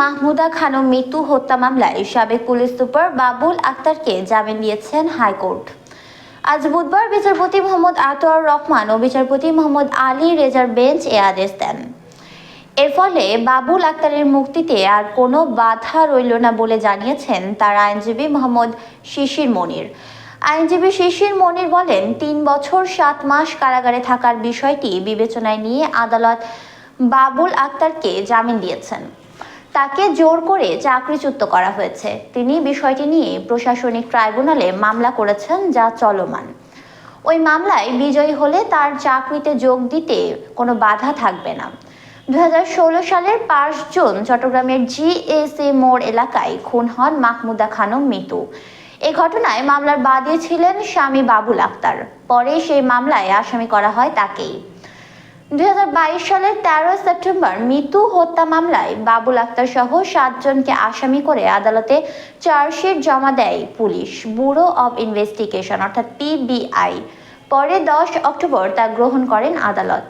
মাহমুদা খানম মৃত্যু হত্যা মামলায় সাবেক পুলিশ সুপার বাবুল আক্তারকে জামিন দিয়েছেন হাইকোর্ট। আজ বুধবার বিচারপতি মোহাম্মদ আতোয়ার রহমান ও বিচারপতি মোহাম্মদ আলী রেজার বেঞ্চ এ আদেশ দেন। এর ফলে বাবুল আক্তারের মুক্তিতে আর কোনো বাধা রইল না বলে জানিয়েছেন তার আইনজীবী মোহাম্মদ শিশির মনির। আইনজীবী শিশির মনির বলেন, তিন বছর সাত মাস কারাগারে থাকার বিষয়টি বিবেচনায় নিয়ে আদালত বাবুল আক্তারকে জামিন দিয়েছেন। তাকে জোর করে চাকরিচ্যুত করা হয়েছে। তিনি বিষয়টি নিয়ে প্রশাসনিক ট্রাইব্যুনালে মামলা করেছেন যা চলমান। ওই মামলায় বিজয়ী হলে তার চাকরিতে যোগ দিতে কোনো বাধা থাকবে না। দুই হাজার ষোলো সালের পাঁচ জুন চট্টগ্রামের জিএসএ মোড় এলাকায় খুন হন মাহমুদা খানম মিতু। এ ঘটনায় মামলার বাদী ছিলেন স্বামী বাবুল আক্তার। পরে সেই মামলায় আসামি করা হয় তাকেই। 2022 সালের তেরো সেপ্টেম্বর মিতু হত্যা মামলায় বাবুল আক্তার সহ সাতজনকে আসামি করে আদালতে চার্জশিট জমা দেয় পুলিশ, ব্যুরো অব ইনভেস্টিগেশন অর্থাৎ পিবিআই পরে দশ অক্টোবর তা গ্রহণ করেন আদালত।